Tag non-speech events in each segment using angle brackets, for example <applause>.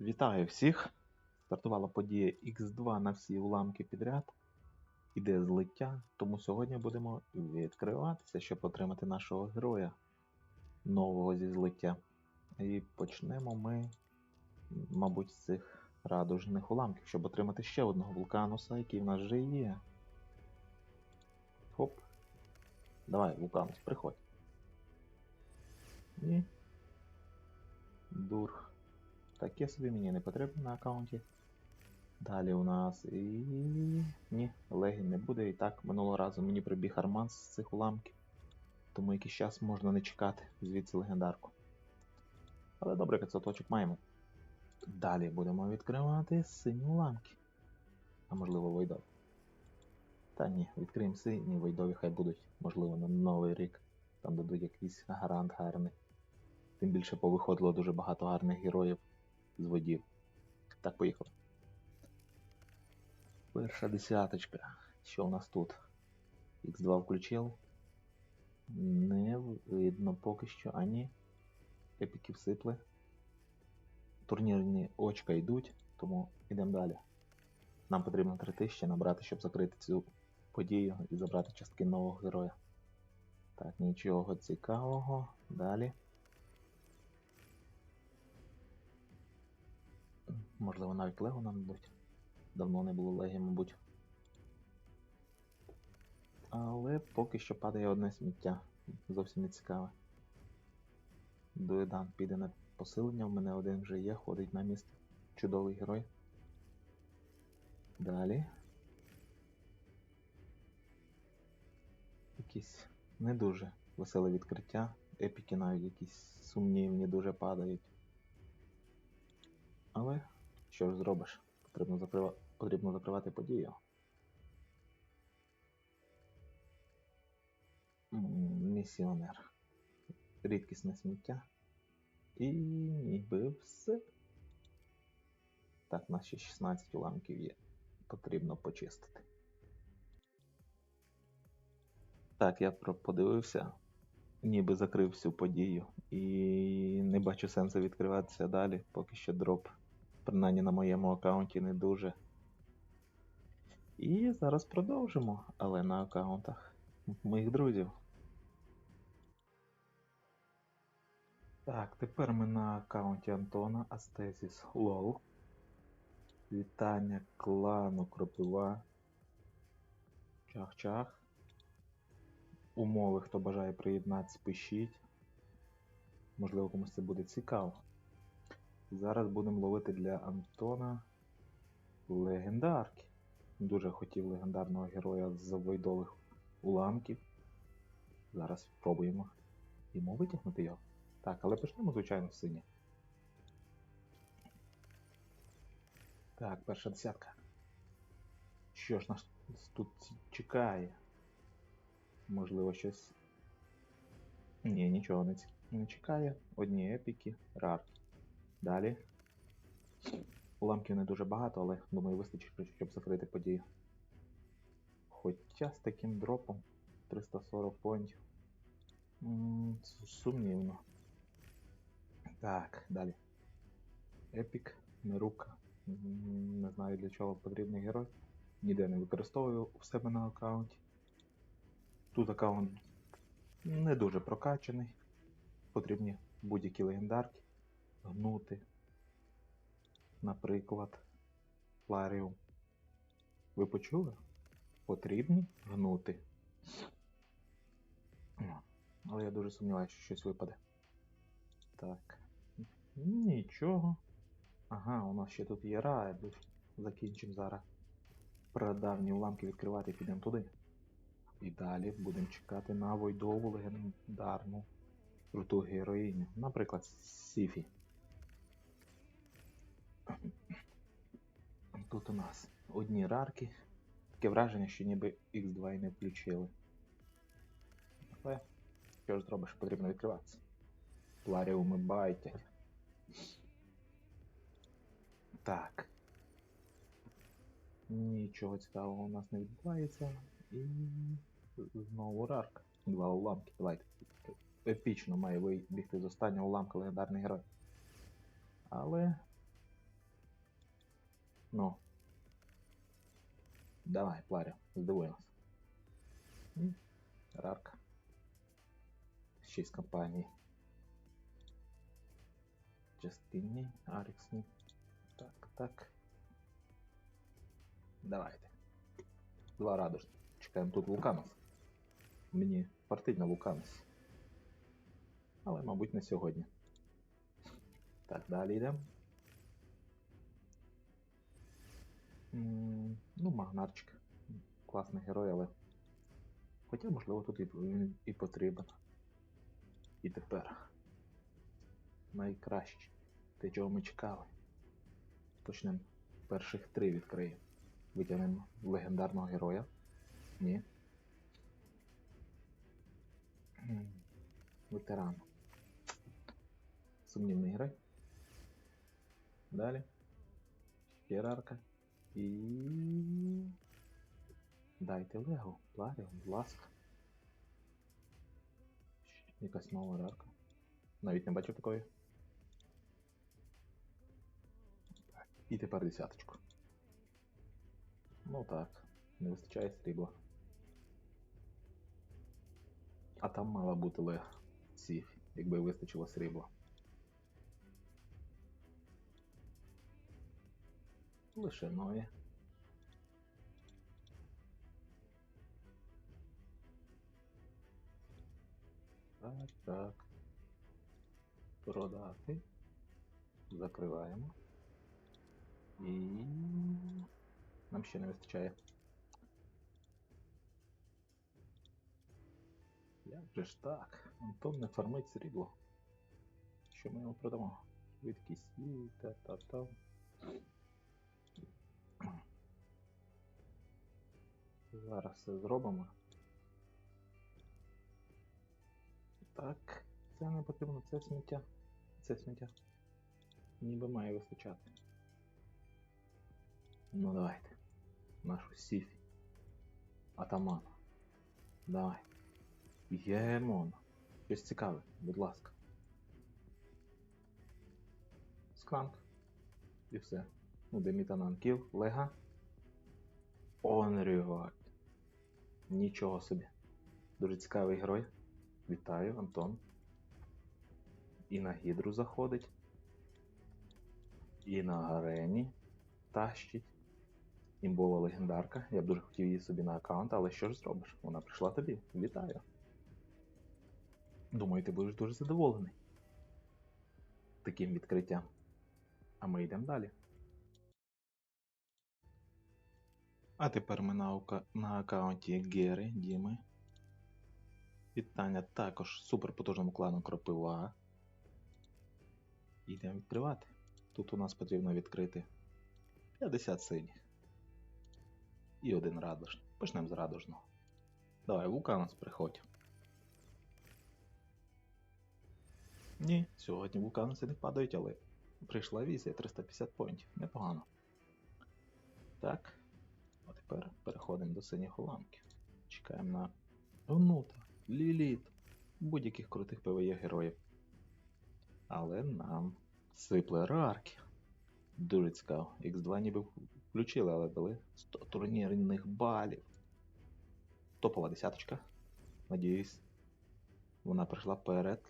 Вітаю всіх! Стартувала подія X2 на всі уламки підряд. Іде злиття, тому сьогодні будемо відкриватися, щоб отримати нашого героя нового зі злиття. І почнемо ми, мабуть, з цих радужних уламків, щоб отримати ще одного вулкануса, який в нас вже є. Хоп. Давай, вулканус, приходь. Ні. Дур. Таке собі мені не потрібно на аккаунті. Далі у нас і. Ні, легі не буде. І так, минулого разу мені прибіг арман з цих уламків. Тому якийсь час можна не чекати звідси легендарку. Але добре, 500 очок маємо. Далі будемо відкривати сині уламки. А можливо войдові. Та ні, відкриємо сині войдові, хай будуть, можливо, на новий рік. Там дадуть якийсь гарант гарний. Тим більше повиходило дуже багато гарних героїв з водів. Так, поїхали. Перша десяточка. Що у нас тут? Х2 включив. Не видно поки що ані. Епіки всипли. Турнірні очка йдуть, тому йдемо далі. Нам потрібно 3000 набрати, щоб закрити цю подію і забрати частки нового героя. Так, нічого цікавого. Далі. Можливо, навіть лего нам дадуть. Давно не було легі, мабуть. Але поки що падає одне сміття. Зовсім не цікаве. Дуедан піде на посилення, в мене один вже є, ходить на міст. Чудовий герой. Далі. Якісь не дуже веселе відкриття. Епіки навіть якісь сумнівні дуже падають. Але що ж зробиш? Потрібно, закрива... Потрібно закривати подію. Місіонер. Рідкісне сміття. І ніби все. Так, ще 16 уламків є. Потрібно почистити. Так, я подивився, ніби закрив всю подію. І не бачу сенсу відкриватися далі, поки що дроп принаймні на моєму аккаунті не дуже. І зараз продовжимо, але на аккаунтах моїх друзів. Так, тепер ми на аккаунті Антона Астезіс Лол. Вітання клану Кропива. Чах-чах. Умови, хто бажає приєднатися, пишіть. Можливо, комусь це буде цікаво. Зараз будемо ловити для Антона легендарки. Дуже хотів легендарного героя з войдових уламків. Зараз спробуємо йому витягнути його. Так, але почнемо, звичайно, з сині. Так, перша десятка. Що ж нас тут чекає? Можливо, щось. Ні, нічого не, чекає. Одні епіки, рар. Далі. Уламків не дуже багато, але думаю, вистачить, щоб закрити подію. Хоча з таким дропом 340 поінтів. Сумнівно. Так, далі. Епік, Нерука. Не знаю для чого потрібний герой. Ніде не використовую у себе на аккаунті. Тут аккаунт не дуже прокачаний. Потрібні будь-які легендарки. Гнути. Наприклад, Ларіум. Ви почули? Потрібні гнути. Ну, Але я дуже сумніваюся, що щось випаде. Так. Нічого. Ага, у нас ще тут є райдус. Закінчимо зараз. Прадавні уламки відкривати і підемо туди. І далі будемо чекати на войдову легендарну круту героїню. Наприклад, Сіфі. Тут у нас одні рарки. Таке враження, що ніби X2 і не включили. Але що ж зробиш, потрібно відкриватися. Пларіуми байтять. Так. Нічого цікавого у нас не відбувається. І знову рарка. Два уламки. Давайте. Епічно має вибігти з останнього уламка легендарний герой. Але Ну. Давай, Пларі, здивуй нас. М, Рарка. Ще з компанії. Частинні, Аріксні. Так, так. Давайте. Два радужні. Чекаємо тут Луканос. Мені партить на Луканос. Але, мабуть, не сьогодні. Так, далі йдемо. Ну, Магнарчик. Класний герой, але. Хоча, можливо, тут і, і потрібен. І тепер. Найкраще. Те, чого ми чекали. Почнемо перших три відкриємо. Витягнемо легендарного героя. Ні. Ветеран. Сумнівний герой. Далі. Ще. І. Дайте Лего, Ларіо, будь ласка. Якась нова рарка. Навіть не бачив такої. І тепер десяточку. Ну так, не вистачає срібла. А там мала бути лег сіф, якби вистачило срібла. Лише нові. Так, так. Продати. Закриваємо. І нам ще не вистачає. Як же ж так? Антон не фармить срібло. Що ми йому продамо? Швидкість і та-та-та. Зараз все зробимо. Так, це не потрібно, це сміття. Це сміття. Ніби має вистачати. Ну давайте. Нашу сіфі. Атаман. Давай. Ємон. Щось цікаве, будь ласка. Скранк. І все. Ну, Демітанан кіл, Лега. Онрюваль. Нічого собі. Дуже цікавий герой. Вітаю, Антон. І на гідру заходить. І на гарені тащить. Імбова легендарка. Я б дуже хотів її собі на аккаунт, але що ж зробиш? Вона прийшла тобі. Вітаю. Думаю, ти будеш дуже задоволений таким відкриттям. А ми йдемо далі. А тепер ми на, на аккаунті Гери Діми. Вітання також суперпотужному клану Кропива. Йдемо відкривати. Тут у нас потрібно відкрити 50 синіх. І один радужний. Почнемо з радужного. Давай, Вулканос приходь. Ні, сьогодні вулканоси не падають, але прийшла візія 350 поінтів. Непогано. Так. Тепер переходимо до синіх уламків. Чекаємо на Онута, Ліліт, будь-яких крутих ПВЄ героїв. Але нам сипле рарки. Дуже цікаво. X2 ніби включили, але дали 100 турнірних балів. Топова десяточка. Надіюсь, вона прийшла перед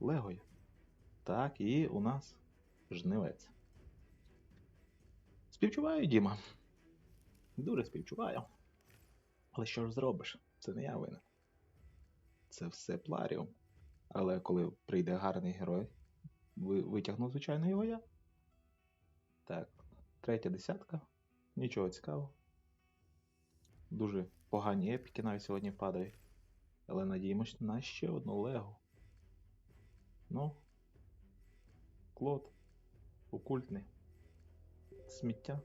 Легою. Так, і у нас жнивець. Співчуваю, Діма. Дуже співчуваю. Але що ж зробиш? Це не я винен. Це все Пларіум. Але коли прийде гарний герой, ви, витягну, звичайно, його я. Так, третя десятка. Нічого цікавого. Дуже погані епіки навіть сьогодні падають. Але надіємось на ще одну легу. Ну. Клод. Окультний. Сміття.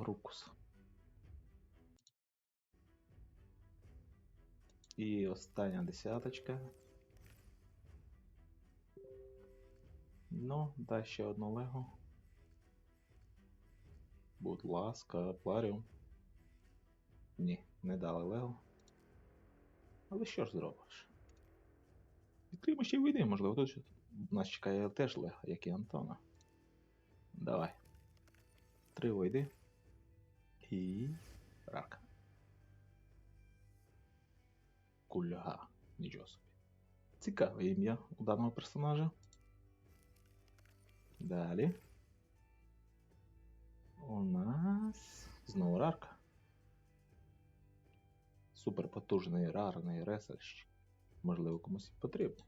Грукус. І остання десяточка. Ну, дай ще одну лего. Будь ласка, акваріум. Ні, не дали лего. Але що ж зробиш? Відкриємо ще й вийдемо, можливо, тут нас чекає теж лего, як і Антона. Давай. Три войди. І. Рака. Кульга. Нічого собі. Цікаве ім'я у даного персонажа. Далі. У нас знову рарка. Суперпотужний рарний ресерщик. Можливо, комусь і потрібний.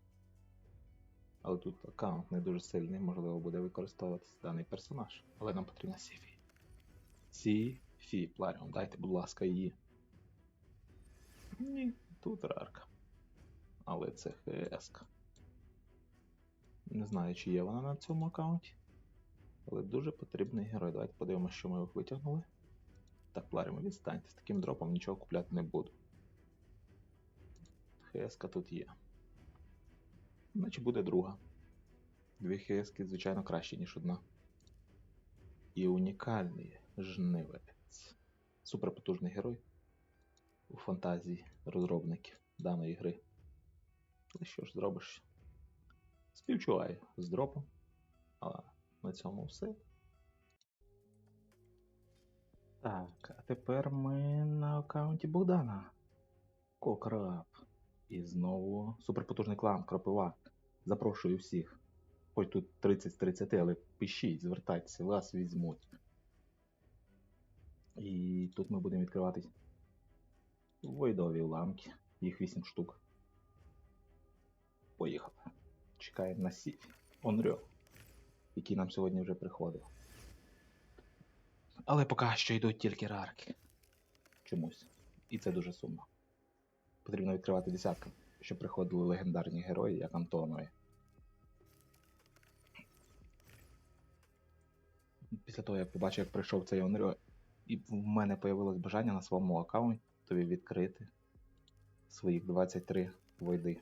Але тут аккаунт не дуже сильний, можливо, буде використовуватися даний персонаж. Але нам потрібна Сіфі. Сіфі, Пларіон, дайте, будь ласка, її. Ні, тут рарка. Але це ХС. Не знаю, чи є вона на цьому аккаунті. Але дуже потрібний герой. Давайте подивимося, що ми витягнули. Так, Пларімо, відстаньте. З таким дропом нічого купляти не буду. ХС тут є. Значить буде друга. Дві ХС, звичайно, краще, ніж одна. І унікальний жнивець. Суперпотужний герой у фантазії розробників даної гри. Але що ж зробиш? Співчуваю з дропом. Але на цьому все. Так, а тепер ми на аккаунті Богдана. Кокраб. І знову суперпотужний клан Кропива. Запрошую всіх. Хоч тут 30 з 30, але пишіть, звертайтеся, вас візьмуть. І тут ми будемо відкривати войдові уламки. Їх 8 штук. Поїхали. Чекаємо на сіфі. Онрьо, який нам сьогодні вже приходив. Але поки що йдуть тільки рарки. Чомусь. І це дуже сумно. Потрібно відкривати десятки, щоб приходили легендарні герої, як Антонові. Після того, як побачив, як прийшов цей Онрьо, і в мене появилось бажання на своєму аккаунті відкрити своїх 23 войди.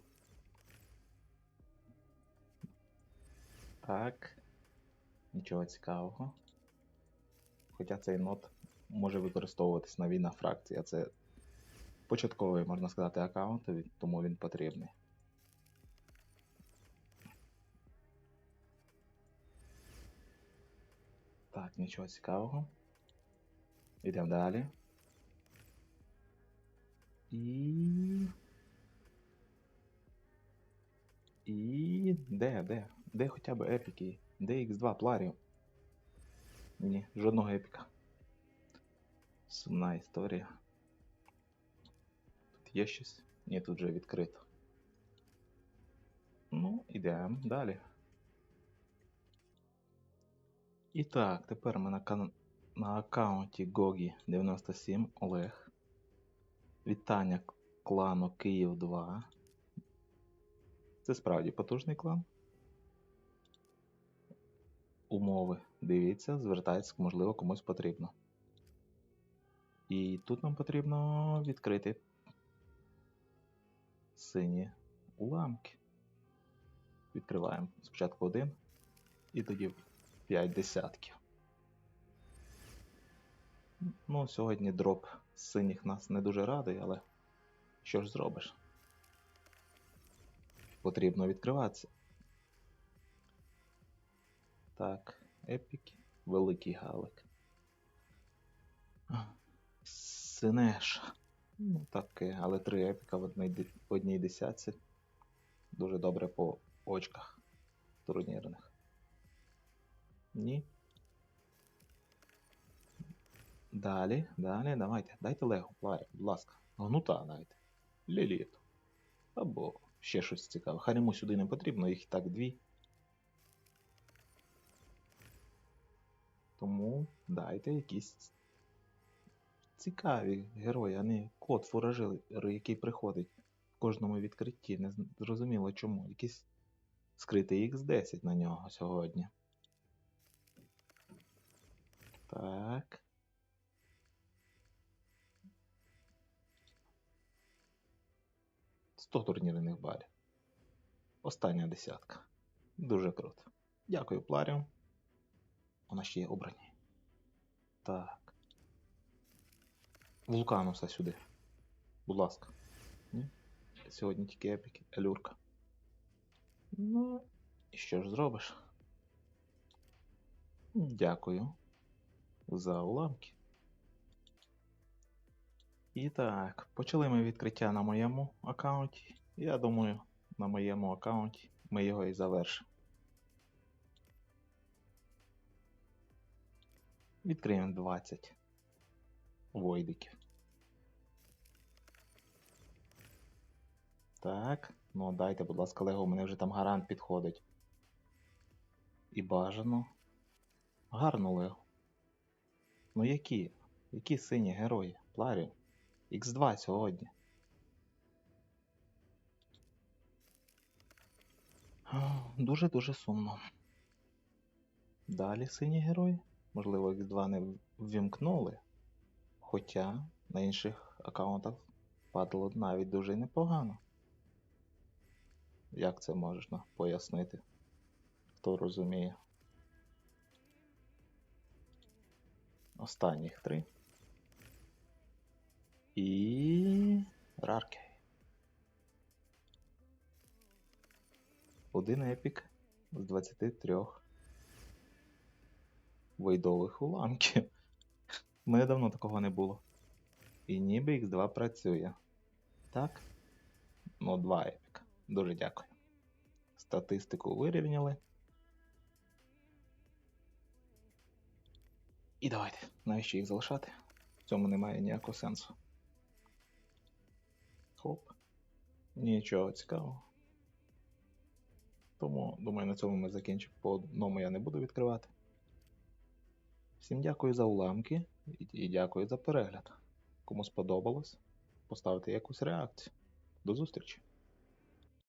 Так. Нічого цікавого. Хоча цей нот може використовуватись на війна фракція. Це початковий, можна сказати, аккаунт, тому він потрібний. Так, нічого цікавого. Йдемо далі. І. І. Де, де? Де хоча б епіки? Де X2 пларів? Ні, жодного епіка. Сумна історія. Тут є щось? Ні, тут вже відкрито. Ну, ідемо далі. І так, тепер ми на, кан... на аккаунті Гогі 97 Олег. Вітання клану Київ 2. Це справді потужний клан. Умови. Дивіться, звертайтеся, можливо, комусь потрібно. І тут нам потрібно відкрити сині уламки. Відкриваємо спочатку один і тоді 5 десятків. Ну, сьогодні дроп синіх нас не дуже радий, але що ж зробиш? Потрібно відкриватися. Так, епіки, великий галик. Синеша. Ну, таке, але три епіка в одній, в одній десятці. Дуже добре по очках турнірних. Ні. Далі, далі, давайте. Дайте Лего, Пларі, будь ласка. Гнута дайте. Ліліту. Або ще щось цікаве. Хариму сюди не потрібно, їх і так дві. Тому дайте якісь цікаві герої, а не код фуражир, який приходить в кожному відкритті. Не зрозуміло чому. Якийсь скритий X10 на нього сьогодні. Так. Сто турнірних балів. Остання десятка. Дуже круто. Дякую, Пларіум. Вона ще є обрані. Так. Вулкануса сюди. Будь ласка. Ні? Сьогодні тільки епіки, елюрка. Ну, і що ж зробиш? Дякую за уламки. І так, почали ми відкриття на моєму аккаунті. Я думаю, на моєму аккаунті ми його і завершимо. Відкриємо 20 войдиків. Так, ну дайте, будь ласка, Лего, у мене вже там гарант підходить. І бажано. Гарно Лего. Ну які? Які сині герої? Пларі? Х2 сьогодні. Дуже-дуже сумно. Далі сині герої. Можливо, Х2 не ввімкнули. Хоча на інших аккаунтах падало навіть дуже непогано. Як це можна пояснити? Хто розуміє? Останніх три. І. Рарки. Один епік з 23 вейдових уламків. <laughs> Мене давно такого не було. І ніби X2 працює. Так? Ну, два епіка. Дуже дякую. Статистику вирівняли. І давайте, навіщо їх залишати? В цьому немає ніякого сенсу. Нічого цікавого. Тому, думаю, на цьому ми закінчимо. По одному я не буду відкривати. Всім дякую за уламки і, дякую за перегляд. Кому сподобалось, поставте якусь реакцію. До зустрічі!